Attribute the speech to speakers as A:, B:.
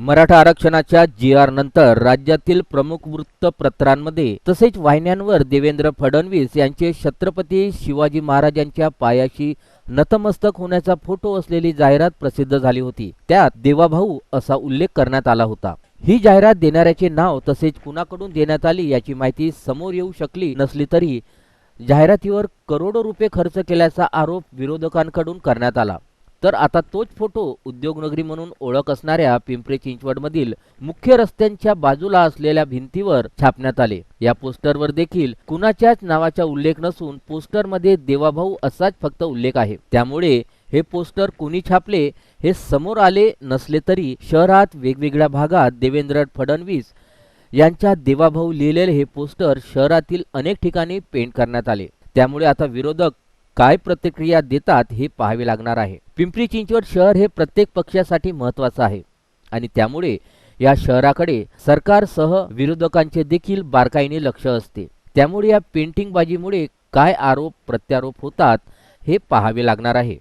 A: मराठा आरक्षणाच्या जी आर नंतर राज्यातील प्रमुख वृत्तपत्रांमध्ये तसेच वाहिन्यांवर देवेंद्र फडणवीस यांचे छत्रपती शिवाजी महाराजांच्या पायाशी नतमस्तक होण्याचा फोटो असलेली जाहिरात प्रसिद्ध झाली होती. त्यात देवाभाऊ असा उल्लेख करण्यात आला होता. ही जाहिरात देणाऱ्याचे नाव तसेच कुणाकडून देण्यात आली याची माहिती समोर येऊ शकली नसली तरी जाहिरातीवर करोडो रुपये खर्च केल्याचा आरोप विरोधकांकडून करण्यात आला. तर आता तोच फोटो उद्योगनगरी म्हणून ओळख असणाऱ्या पिंपरी चिंचवडमधील मुख्य रस्त्यांच्या बाजूला असलेल्या भिंतीवर छापण्यात आले. या पोस्टरवर देखील कुणाच्याच नावाचा उल्लेख नसून पोस्टरमध्ये देवाभाऊ असाच फक्त उल्लेख आहे. त्यामुळे हे पोस्टर कुणी छापले हे समोर आले नसले तरी शहरात वेगवेगळ्या भागात देवेंद्र फडणवीस यांच्या देवाभाऊ लिहिलेले हे पोस्टर शहरातील अनेक ठिकाणी पेंट करण्यात आले. त्यामुळे आता विरोधक काय प्रतिक्रिया देतात हे पाहावे लागणार आहे. पिंपरी चिंचवड शहर हे प्रत्येक पक्षासाठी महत्वाचं आहे आणि त्यामुळे या शहराकडे सरकारसह विरोधकांचे देखील बारकाईने लक्ष असते. त्यामुळे या पेंटिंगबाजीमुळे काय आरोप प्रत्यारोप होतात हे पाहावे लागणार आहे.